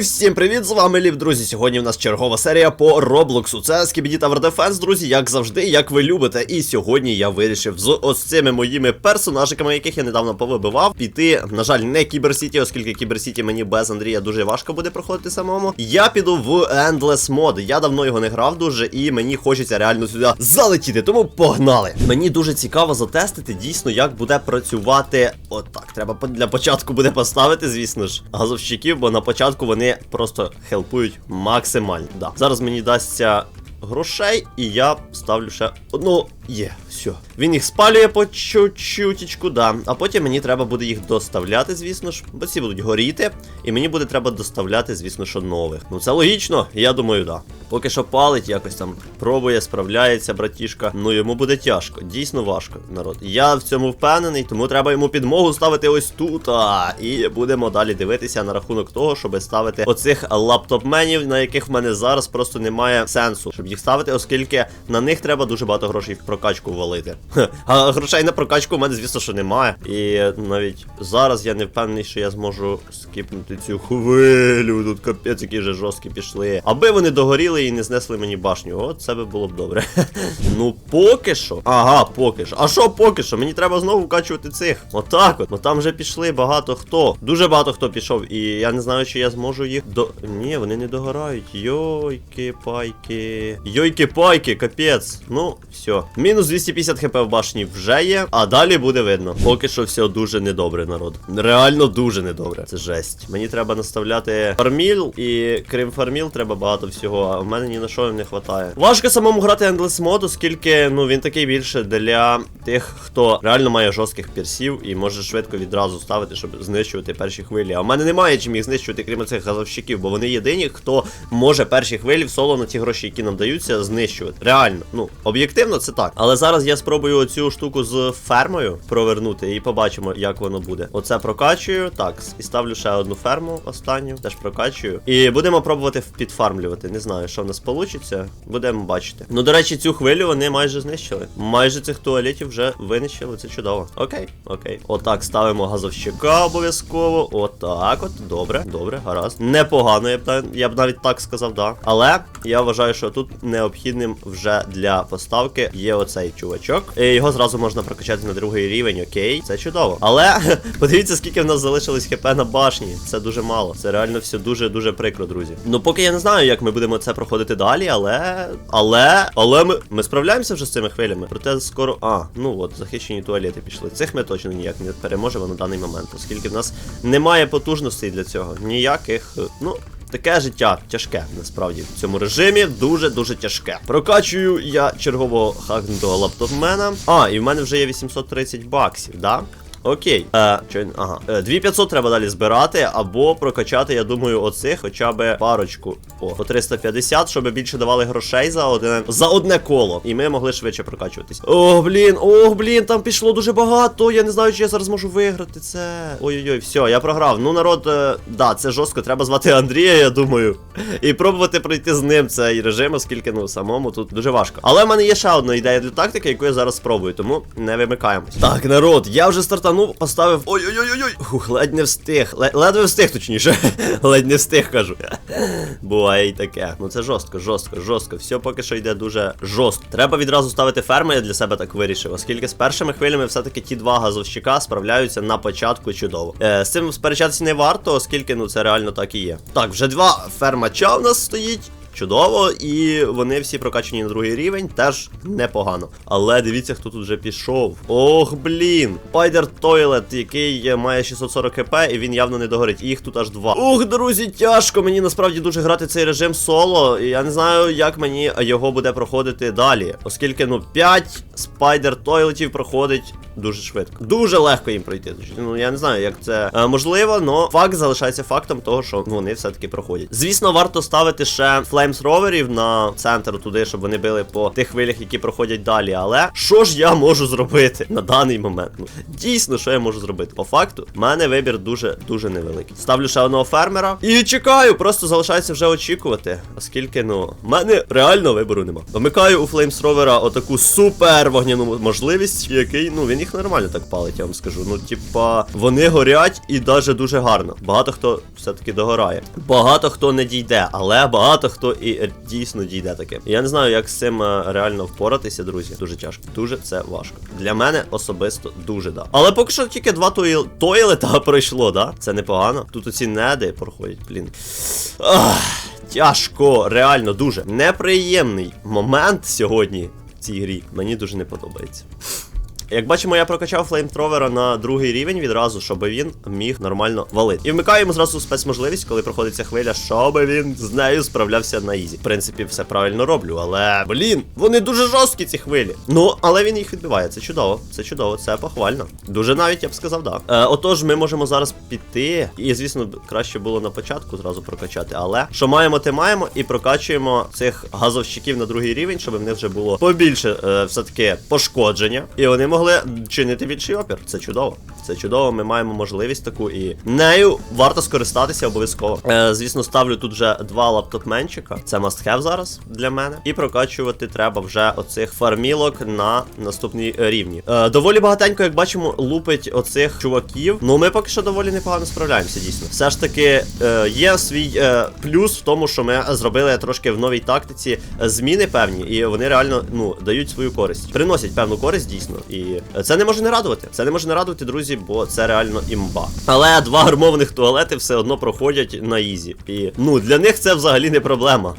Всім привіт, з вами Лів, друзі. Сьогодні в нас чергова серія по Роблоксу. Це Skibidi Tower Defense, друзі, як завжди, як ви любите. І сьогодні я вирішив з ось цими моїми персонажиками, яких я недавно повибивав, піти, на жаль, не Кіберсіті, оскільки Кіберсіті мені без Андрія дуже важко буде проходити самому. Я піду в Endless Mod. Я давно його не грав дуже, і мені хочеться реально сюди залетіти. Тому погнали! Мені дуже цікаво затестити дійсно, як буде працювати. Отак. Треба для початку буде поставити, звісно ж, газовщиків, бо на початку вони просто хелпують максимально. Да. Зараз мені дасться грошей, і я ставлю ще одну. Є, все. Він їх спалює по чуть-чутічку, да. А потім мені треба буде їх доставляти, звісно ж, бо ці будуть горіти, і мені буде треба доставляти, звісно, що нових. Ну це логічно, я думаю, да. Поки що палить, якось там пробує, справляється, братішка. Ну йому буде тяжко, дійсно важко, народ. Я в цьому впевнений, тому треба йому підмогу ставити ось тут. А, і будемо далі дивитися на рахунок того, щоб ставити оцих лаптопменів, на яких в мене зараз просто немає сенсу, щоб їх ставити, оскільки на них треба дуже багато грошей в прокачку валити. А грошей на прокачку в мене, звісно, що немає. І навіть зараз я не впевнений, що я зможу скіпнути цю хвилю. Тут капець, які вже жорсткі пішли. Аби вони догоріли і не знесли мені башню. От це би було б добре. ну поки що. Ага, поки що. А що поки що? Мені треба знову вкачувати цих. Отак от. Бо там вже пішли багато хто. Дуже багато хто пішов. І я не знаю, чи я зможу їх до. Ні, вони не догорають. Йойки, пайки. Йойки пайки, капець. Ну, все. Мінус 250 хп в башні вже є, а далі буде видно. Поки що все дуже недобре, народ. Реально дуже недобре. Це жесть. Мені треба наставляти фарміл, і крім фарміл, треба багато всього. А в мене ні на що не вистачає. Важко самому грати Endless Mode, оскільки ну він такий більше для тих, хто реально має жорстких персів і може швидко відразу ставити, щоб знищувати перші хвилі. А в мене немає чим їх знищувати, крім цих газовщиків, бо вони єдині, хто може перші хвилі в соло на ті гроші, які нам даються, знищувати. Реально, ну об'єктивно це так. Але зараз я спробую оцю штуку з фермою провернути і побачимо, як воно буде. Оце прокачую. Так, і ставлю ще одну ферму останню, теж прокачую. І будемо пробувати підфармлювати. Не знаю, що в нас вийде. Будемо бачити. Ну, до речі, цю хвилю вони майже знищили. Майже цих туалетів вже винищили. Це чудово. Окей, окей. Отак ставимо газовщика обов'язково. Отак, от. Добре, добре, гаразд. Непогано, я б я б навіть так сказав, да. Але я вважаю, що тут необхідним вже для поставки є оцей чувачок. І його зразу можна прокачати на другий рівень, окей, це чудово. Але подивіться, скільки в нас залишилось хп на башні. Це дуже мало. Це реально все дуже-дуже прикро, друзі. Ну, поки я не знаю, як ми будемо це проходити далі, але. Але. Але ми, ми справляємося вже з цими хвилями. Проте скоро. А, ну от, захищені туалети пішли. Цих ми точно ніяк не переможемо на даний момент, оскільки в нас немає потужностей для цього. Ніяких. е, Ну. Таке життя тяжке, насправді, в цьому режимі дуже-дуже тяжке. Прокачую я чергового хакнутого лаптопмена. А, і в мене вже є 830 баксів, да? Окей. Е, він- ага. Е, 2500 треба далі збирати, або прокачати, я думаю, оцих хоча б парочку. О, по 350, щоб більше давали грошей за одне за одне коло. І ми могли швидше прокачуватись. Ох, блін, ох, блін, там пішло дуже багато. Я не знаю, чи я зараз можу виграти це. Ой-ой-ой, все, я програв. Ну, народ, е, да, це жорстко. Треба звати Андрія, я думаю. І пробувати пройти з ним цей режим, оскільки ну самому тут дуже важко. Але в мене є ще одна ідея для тактики, яку я зараз спробую, тому не вимикаємось. Так, народ, я вже стартанув, поставив. Ой-ой-ой-ой. Хух, ледь не встиг. Ле- Ледве встиг, точніше. ледь не встиг, кажу. Буває і таке. Ну це жорстко, жорстко, жорстко. Все поки що йде дуже жорстко. Треба відразу ставити ферми, я для себе так вирішив, оскільки з першими хвилями все-таки ті два газовщика справляються на початку чудово. Е, з цим сперечатися не варто, оскільки ну це реально так і є. Так, вже два фермача в нас стоїть. Чудово, і вони всі прокачані на другий рівень, теж непогано. Але дивіться, хто тут вже пішов. Ох, блін. Spider Toilet, який має 640 хп, і він явно не догорить. Їх тут аж два. Ух, друзі, тяжко. Мені насправді дуже грати цей режим соло. І я не знаю, як мені його буде проходити далі. Оскільки, ну, 5 Spider Toiletів проходить дуже швидко. Дуже легко їм пройти. Ну я не знаю, як це е, можливо, але факт залишається фактом того, що вони все-таки проходять. Звісно, варто ставити ще флеймс роверів на центр туди, щоб вони били по тих хвилях, які проходять далі. Але що ж я можу зробити на даний момент? Ну дійсно, що я можу зробити? По факту, в мене вибір дуже дуже невеликий. Ставлю ще одного фермера і чекаю, просто залишається вже очікувати, оскільки ну в мене реально вибору нема. Вмикаю у флеймс ровера отаку супер вогняну можливість, який ну він їх нормально так палить, я вам скажу. Ну, типа, вони горять і даже дуже гарно. Багато хто все-таки догорає. Багато хто не дійде, але багато хто і е, дійсно дійде таке. Я не знаю, як з цим е, реально впоратися, друзі. Дуже тяжко. Дуже це важко. Для мене особисто дуже да. Але поки що тільки два тойл... тойлета пройшло, да? Це непогано. Тут оці неди проходять, блін. Тяжко, реально дуже. Неприємний момент сьогодні в цій грі. Мені дуже не подобається. Як бачимо, я прокачав флеймтровера на другий рівень відразу, щоб він міг нормально валити. І вмикаю йому зразу спецможливість, коли проходить ця хвиля, щоб він з нею справлявся на ізі. В принципі, все правильно роблю, але блін, вони дуже жорсткі, ці хвилі. Ну, але він їх відбиває. Це чудово, це чудово, це похвально. Дуже навіть я б сказав, да. Е, отож, ми можемо зараз піти. І, звісно, краще було на початку зразу прокачати. Але що маємо, те маємо, і прокачуємо цих газовщиків на другий рівень, щоб в них вже було побільше е, все-таки пошкодження. І вони могли чинити більший опір. Це чудово. Це чудово. Ми маємо можливість таку, і нею варто скористатися обов'язково. Е, звісно, ставлю тут вже два лаптопменчика. Це must have зараз для мене. І прокачувати треба вже оцих фармілок на наступній рівні. Е, доволі багатенько, як бачимо, лупить оцих чуваків. Ну ми поки що доволі непогано справляємося, дійсно. Все ж таки е, є свій е, плюс в тому, що ми зробили трошки в новій тактиці зміни певні, і вони реально ну дають свою користь. Приносять певну користь, дійсно. І це не може не радувати. Це не може не радувати, друзі, бо це реально імба. Але два армованих туалети все одно проходять на ізі. І ну для них це взагалі не проблема.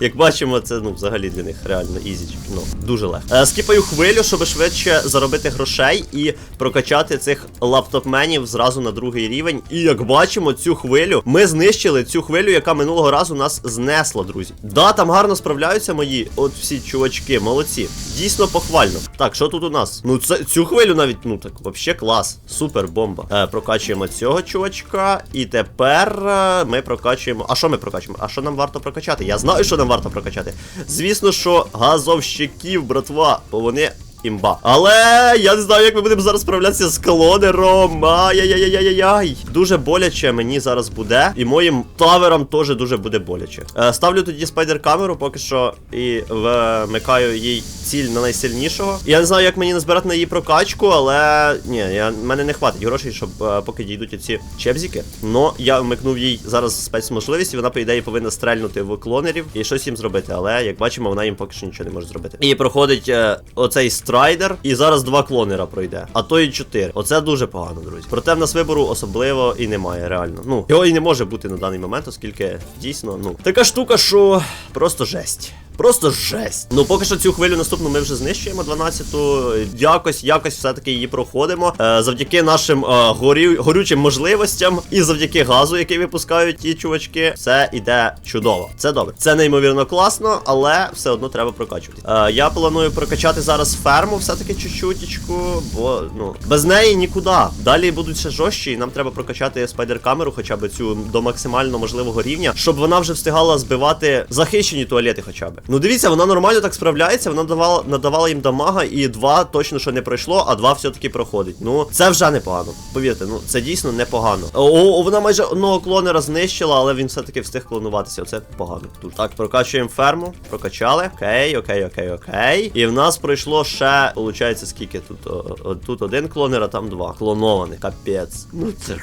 Як бачимо, це ну взагалі для них реально ізі. Ну дуже легко. Е, скіпаю хвилю, щоб швидше заробити грошей і прокачати цих лаптопменів зразу на другий рівень. І як бачимо, цю хвилю ми знищили цю хвилю, яка минулого разу нас знесла, друзі. Да, там гарно справляються мої, от всі чувачки, молодці. Дійсно похвально. Так, що тут у нас? Ну, це цю хвилю навіть, ну так, вообще клас. Супер бомба. Е, прокачуємо цього чувачка. І тепер е, ми прокачуємо. А що ми прокачуємо? А що нам варто прокачати? Я знаю, що нам варто прокачати. Звісно, що газовщиків, братва, бо вони. Імба. Але я не знаю, як ми будемо зараз справлятися з клонером. Ай-яй-яй-яй-яй. Дуже боляче мені зараз буде. І моїм таверам теж дуже буде боляче. Е, ставлю тоді спайдер-камеру, поки що і вмикаю їй ціль на найсильнішого. Я не знаю, як мені назбирати на її прокачку, але ні, я, мене не хватить грошей, щоб е, поки дійдуть оці чебзіки. Но я вмикнув їй зараз спецможливість, і вона, по ідеї, повинна стрельнути в клонерів і щось їм зробити. Але як бачимо, вона їм поки що нічого не може зробити. І проходить е, оцей страйдер, і зараз два клонера пройде, а то і чотири. Оце дуже погано, друзі. Проте в нас вибору особливо і немає, реально. Ну, його і не може бути на даний момент, оскільки дійсно, ну, така штука, що просто жесть. Просто жесть. Ну, поки що цю хвилю наступну ми вже знищуємо 12-ту. Якось, якось все-таки її проходимо. Е, завдяки нашим е, горю, горючим можливостям і завдяки газу, який випускають ті чувачки, все іде чудово. Це добре. Це неймовірно класно, але все одно треба прокачувати. Е, я планую прокачати зараз ферму, все-таки чуть-чутічку, бо ну без неї нікуди. Далі будуть ще жорстчі, і нам треба прокачати спайдер-камеру, хоча б цю до максимально можливого рівня, щоб вона вже встигала збивати захищені туалети, хоча б. Ну дивіться, вона нормально так справляється, вона давала, надавала їм дамага, і два точно що не пройшло, а два все-таки проходить. Ну, це вже непогано. Повірте, ну це дійсно непогано. О, вона майже одного клонера знищила, але він все-таки встиг клонуватися. Оце погано. Тут так, прокачуємо ферму, прокачали. Окей, окей, окей, окей. І в нас пройшло ще, виходить, скільки тут? О, о, тут один клонер, а там два. Клонований. Капець. Ну це.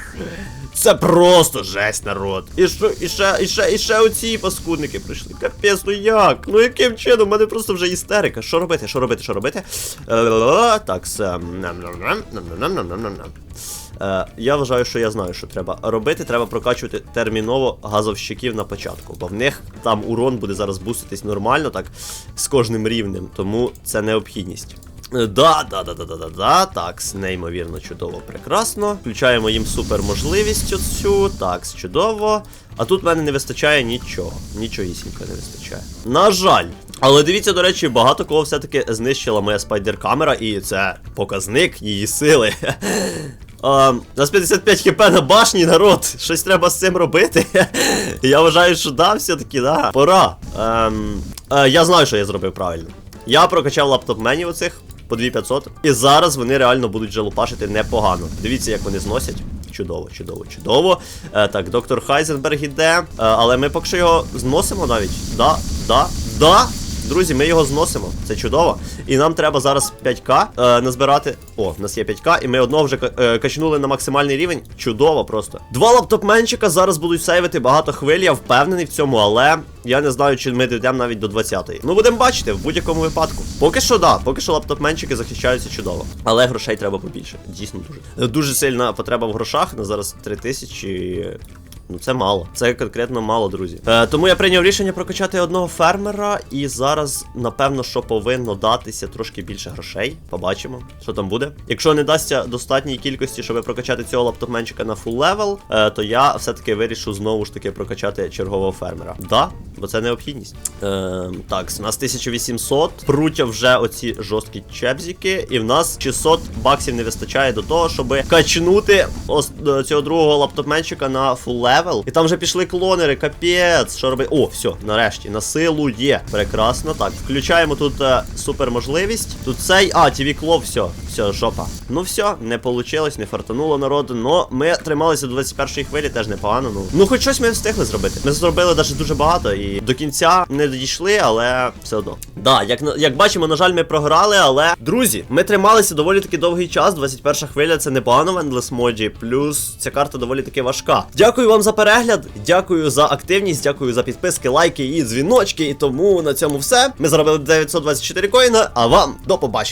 Це просто жесть, народ. І що, і ще, і ще, і ще оці паскудники прийшли. Капець, ну як? Ну Ну яким чином? У мене просто вже істерика. Що робити? Що робити? Що робити? Так, Е, Я вважаю, що я знаю, що треба робити. Треба прокачувати терміново газовщиків на початку, бо в них там урон буде зараз буститись нормально, так з кожним рівнем, тому це необхідність. Е, Да, да, да, да, да, да, да. Так, неймовірно, чудово, прекрасно. Включаємо їм супер можливість оцю. Так, чудово. А тут в мене не вистачає нічого. Нічогісінько не вистачає. На жаль. Але дивіться, до речі, багато кого все-таки знищила моя спайдер-камера, і це показник її сили. А, у нас 55 хп на башні, народ. Щось треба з цим робити. я вважаю, що да, все-таки, да. Пора. Ем, е, я знаю, що я зробив правильно. Я прокачав лаптопменів оцих по 2500. І зараз вони реально будуть жалупашити непогано. Дивіться, як вони зносять. Чудово, чудово, чудово. Е, так, доктор Хайзенберг іде. Е, але ми поки що його зносимо навіть. Да, да, да. Друзі, ми його зносимо. Це чудово. І нам треба зараз 5к е, назбирати. О, в нас є 5к, і ми одного вже е, качнули на максимальний рівень. Чудово просто. Два лаптопменчика зараз будуть сейвити багато хвиль, я впевнений в цьому, але я не знаю, чи ми дійдемо навіть до 20-ї. Ну, будемо бачити, в будь-якому випадку. Поки що, да, поки що лаптопменчики захищаються чудово. Але грошей треба побільше. Дійсно дуже. Дуже сильна потреба в грошах. На зараз 3000. Ну, це мало. Це конкретно мало, друзі. Е, тому я прийняв рішення прокачати одного фермера, і зараз, напевно, що повинно датися трошки більше грошей. Побачимо, що там буде. Якщо не дасться достатньої кількості, щоб прокачати цього лаптопменчика на фул левел, е, то я все-таки вирішу знову ж таки прокачати чергового фермера. Да, бо це необхідність. Е, так, у нас 1800. Пруття вже оці жорсткі чебзіки, і в нас 600 баксів не вистачає до того, щоб качнути ос- е, цього другого лаптопменчика на фул левел. І там вже пішли клонери, капець. Що робити? О, все, нарешті, на силу є. Прекрасно. Так, включаємо тут е, супер можливість. Тут цей. А, TV Клов, все, все, жопа. Ну все, не вийшло, не фартануло народу. Но ми трималися до 21-ї хвилі, теж непогано. Ну, ну хоч щось ми встигли зробити. Ми зробили навіть дуже багато і до кінця не дійшли, але все одно. Да, як, як бачимо, на жаль, ми програли, але друзі, ми трималися доволі таки довгий час. 21 хвиля це непогано в Endless моді. Плюс ця карта доволі таки важка. Дякую вам за перегляд, дякую за активність, дякую за підписки, лайки і дзвіночки. І тому на цьому все. Ми заробили 924 коїна, а вам до побачення.